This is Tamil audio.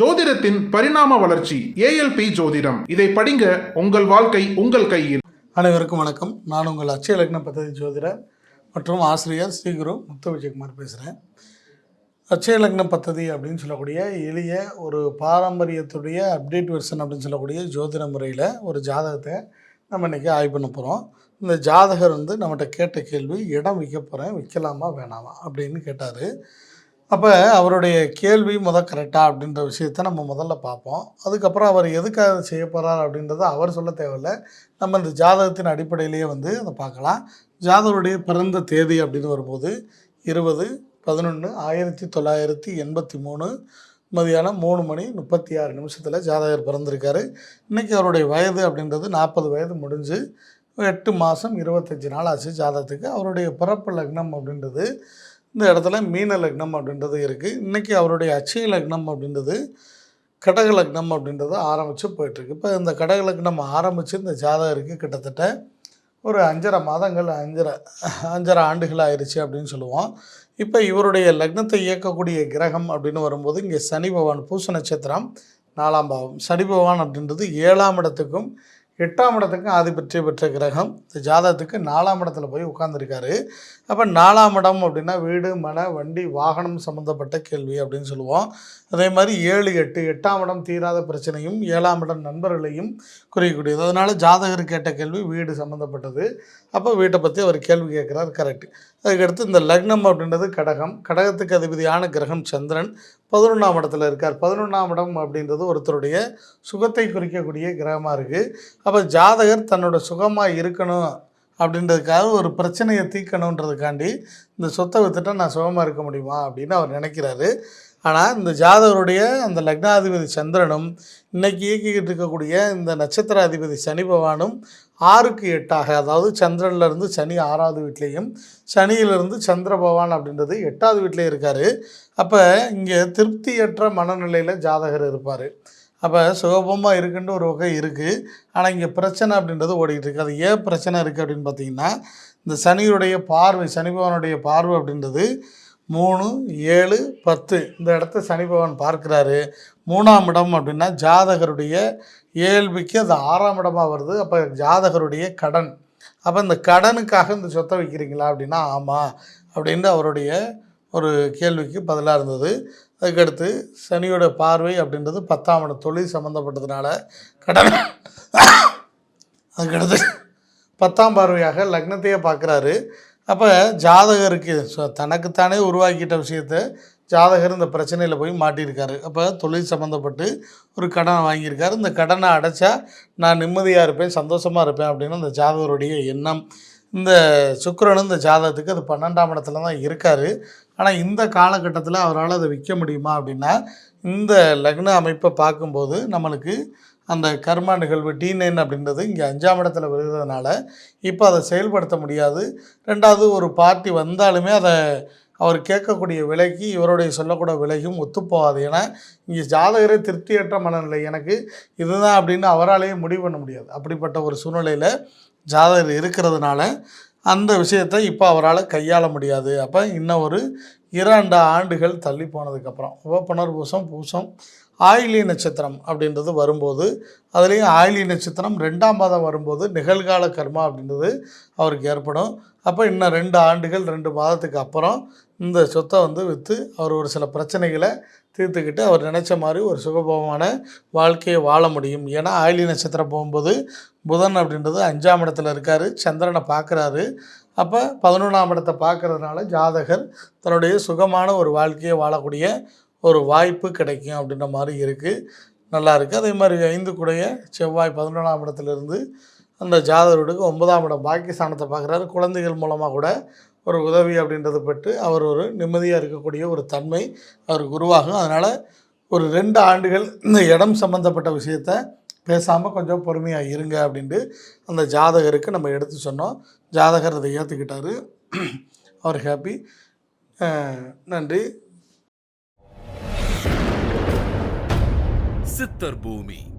ஜோதிடத்தின் பரிணாம வளர்ச்சி ஏஎல்பி ஜோதிடம். இதை படிங்க உங்கள் வாழ்க்கை உங்கள் கையில். அனைவருக்கும் வணக்கம். நான் உங்கள் அச்சய லக்ன பദ്ധதி ஜோதிடர் மற்றும் ஆசிரியர் ஸ்ரீகுரு முத்த விஜயகுமார் பேசுகிறேன் அச்சய லக்ன பத்ததி அப்படின்னு சொல்லக்கூடிய எளிய ஒரு பாரம்பரியத்துடைய அப்டேட் வெர்ஷன் அப்படின்னு சொல்லக்கூடிய ஜோதிட முறையில் ஒரு ஜாதகத்தை நம்ம இன்றைக்கி ஆய்வு பண்ண போகிறோம் இந்த ஜாதகர் வந்து நம்மகிட்ட கேட்ட கேள்வி இடம் விற்க போகிறேன் விற்கலாமா வேணாமா அப்படின்னு கேட்டார். அப்போ அவருடைய கேள்வி முத கரெக்டா அப்படின்ற விஷயத்த நம்ம முதல்ல பார்ப்போம். அதுக்கப்புறம் அவர் எதுக்காக அதை செய்ய போகிறார் அப்படின்றத அவர் சொல்ல தேவையில்ல. நம்ம இந்த ஜாதகத்தின் அடிப்படையிலேயே வந்து அதை பார்க்கலாம். ஜாதகருடைய பிறந்த தேதி அப்படின்னு வரும்போது இருபது பதினொன்று ஆயிரத்தி தொள்ளாயிரத்தி எண்பத்தி மூணு மதியானம் மூணு மணி முப்பத்தி ஆறு நிமிஷத்தில் ஜாதகர் பிறந்திருக்காரு. இன்றைக்கி அவருடைய வயது அப்படின்றது நாற்பது வயது முடிஞ்சு எட்டு மாதம் இருபத்தஞ்சி நாள் ஆச்சு ஜாதகத்துக்கு. அவருடைய பிறப்பு லக்னம் அப்படின்றது இந்த இடத்துல மீன லக்னம் அப்படின்றது இருக்குது இன்றைக்கி அவருடைய அச்சய லக்னம் அப்படின்றது கடக லக்னம் அப்படின்றது ஆரம்பித்து போயிட்டுருக்கு இப்போ இந்த கடக லக்னம் ஆரம்பித்து இந்த ஜாதகருக்கு கிட்டத்தட்ட ஒரு அஞ்சரை மாதங்கள் அஞ்சரை அஞ்சரை ஆண்டுகள் ஆயிடுச்சு அப்படின்னு சொல்லுவோம். இப்போ இவருடைய லக்னத்தை இயக்கக்கூடிய கிரகம் அப்படின்னு வரும்போது இங்கே சனி பகவான் பூச நட்சத்திரம் நாலாம் பாவம். சனி பகவான் அப்படின்றது ஏழாம் இடத்துக்கும் எட்டாம் இடத்துக்கு ஆதிபத்திய பெற்ற கிரகம். இந்த ஜாதகத்துக்கு நாலாம் இடத்துல போய் உட்காந்துருக்காரு அப்போ நாலாம் இடம் அப்படின்னா வீடு மன வண்டி வாகனம் சம்மந்தப்பட்ட கேள்வி அப்படின்னு சொல்லுவோம். அதே மாதிரி ஏழு எட்டு எட்டாம் இடம் தீராத பிரச்சனையும் ஏழாம் இடம் நண்பர்களையும் குறிக்கக்கூடியது. அதனால் ஜாதகர் கேட்ட கேள்வி வீடு சம்மந்தப்பட்டது அப்போ வீட்டை பற்றி அவர் கேள்வி கேட்குறார் கரெக்ட் அதுக்கடுத்து இந்த லக்னம் அப்படின்றது கடகம். கடகத்துக்கு அதிபதியான கிரகம் சந்திரன். பதினொன்றாம் இடத்துல இருக்கார். பதினொன்றாம் இடம் அப்படின்றது ஒருத்தருடைய சுகத்தை குறிக்கக்கூடிய கிரகமாக இருக்குது அப்போ ஜாதகர் தன்னோட சுகமாக இருக்கணும் அப்படின்றதுக்காக ஒரு பிரச்சனையை தீர்க்கணுன்றதுக்காண்டி இந்த சொத்தை வித்துட்டா நான் சுகமாக இருக்க முடியுமா அப்படின்னு அவர் நினைக்கிறாரு. ஆனால் இந்த ஜாதகருடைய அந்த லக்னாதிபதி சந்திரனும் இன்னைக்கு இயக்கிக்கிட்டு இருக்கக்கூடிய இந்த நட்சத்திராதிபதி சனி பகவானும் ஆறுக்கு எட்டாக அதாவது சந்திரன்லேருந்து சனி ஆறாவது வீட்லேயும் சனியிலிருந்து சந்திர பகவான் அப்படின்றது எட்டாவது வீட்டிலே இருக்கார். அப்போ இங்கே திருப்தியற்ற மனநிலையில் ஜாதகர் இருப்பார். அப்போ சுகபமாக இருக்குன்ற ஒரு வகை இருக்குது ஆனால் இங்கே பிரச்சனை அப்படின்றது ஓடிக்கிட்டு இருக்குது அது ஏன் பிரச்சனை இருக்குது அப்படின்னு பார்த்தீங்கன்னா இந்த சனியுடைய பார்வை சனி பகவானுடைய பார்வை அப்படின்றது மூணு ஏழு பத்து. இந்த இடத்த சனி பகவான் பார்க்குறாரு. மூணாம் இடம் அப்படின்னா ஜாதகருடைய இயல்புக்கு அது ஆறாம் இடமாக வருது. அப்போ ஜாதகருடைய கடன். அப்போ இந்த கடனுக்காக இந்த சொத்தை வைக்கிறீங்களா அப்படின்னா ஆமாம் அப்படின்னு அவருடைய ஒரு கேள்விக்கு பதிலாக இருந்தது. அதுக்கடுத்து சனியோட பார்வை அப்படின்றது பத்தாம் இடம் தொழில் சம்மந்தப்பட்டதுனால கடன். அதுக்கடுத்து பத்தாம் பார்வையாக லக்னத்தையே பார்க்குறாரு. அப்போ ஜாதகருக்கு தனக்குத்தானே உருவாக்கிட்ட விஷயத்த ஜாதகர் இந்த பிரச்சனையில் போய் மாட்டியிருக்காரு. அப்போ தொழில் சம்மந்தப்பட்டு ஒரு கடனை வாங்கியிருக்காரு. இந்த கடனை அடைச்சா நான் நிம்மதியாக இருப்பேன் சந்தோஷமாக இருப்பேன் அப்படின்னு அந்த ஜாதகருடைய எண்ணம். இந்த சுக்கிரனும் இந்த ஜாதகத்துக்கு அது பன்னெண்டாம் இடத்துல தான் இருக்கார். ஆனால் இந்த காலகட்டத்தில் அவரால் அதை விற்க முடியுமா அப்படின்னா இந்த லக்ன அமைப்பை பார்க்கும்போது நம்மளுக்கு அந்த கர்மா நிகழ்வு டி நைன் அப்படின்றது இங்கே அஞ்சாம் இடத்துல வருகிறதுனால இப்போ அதை செயல்படுத்த முடியாது. ரெண்டாவது ஒரு பார்ட்டி வந்தாலுமே அதை அவர் கேட்கக்கூடிய விலைக்கு இவருடைய சொல்லக்கூடிய விலையும் ஒத்துப்போகாது. ஏன்னா இங்கே ஜாதகரே திருப்தியற்ற மனநிலை. எனக்கு இதுதான் அப்படின்னு அவராலேயே முடிவு பண்ண முடியாது. அப்படிப்பட்ட ஒரு சூழ்நிலையில் ஜாதகர் இருக்கிறதுனால அந்த விஷயத்தை இப்போ அவரால் கையாள முடியாது. அப்போ இன்னும் ஒரு இரண்டு ஆண்டுகள் தள்ளி போனதுக்கப்புறம். இப்போ புனர்பூசம் பூசம் ஆயிலி நட்சத்திரம் அப்படின்றது வரும்போது அதுலேயும் ஆயிலி நட்சத்திரம் ரெண்டாம் மாதம் வரும்போது நிகழ்கால கர்மா அப்படின்றது அவருக்கு ஏற்படும். அப்போ இன்னும் ரெண்டு ஆண்டுகள் ரெண்டு மாதத்துக்கு அப்புறம் இந்த சொத்தை வந்து விற்று அவர் ஒரு சில பிரச்சனைகளை தீர்த்துக்கிட்டு அவர் நினச்ச மாதிரி ஒரு சுகபோகமான வாழ்க்கையை வாழ முடியும். ஏன்னா ஆயிலி நட்சத்திரம் போகும்போது புதன் அப்படின்றது அஞ்சாம் இடத்துல இருக்கார் சந்திரனை பார்க்குறாரு. அப்போ பதினொன்றாம் இடத்தை பார்க்குறதுனால ஜாதகர் தன்னுடைய சுகமான ஒரு வாழ்க்கையை வாழக்கூடிய ஒரு வாய்ப்பு கிடைக்கும் அப்படின்ற மாதிரி இருக்குது நல்லா இருக்குது அதே மாதிரி ஐந்து செவ்வாய் பதினொன்றாம் இடத்துலேருந்து அந்த ஜாதகருக்கு ஒன்பதாம் இடம் பாக்கியஸ்தானத்தை பார்க்குறாரு. குழந்தைகள் மூலமாக கூட ஒரு உதவி அப்படின்றது பெற்று அவர் ஒரு நிம்மதியாக இருக்கக்கூடிய ஒரு தன்மை அவருக்கு உருவாகும். அதனால் ஒரு ரெண்டு ஆண்டுகள் இந்த இடம் சம்மந்தப்பட்ட விஷயத்த பேசாமல் கொஞ்சம் பொறுமையாக இருங்க அப்படின்ட்டு அந்த ஜாதகருக்கு நம்ம எடுத்து சொன்னோம். ஜாதகர் அதை ஏற்றுக்கிட்டாரு அவர் ஹாப்பி நன்றி. சித்தர் பூமி.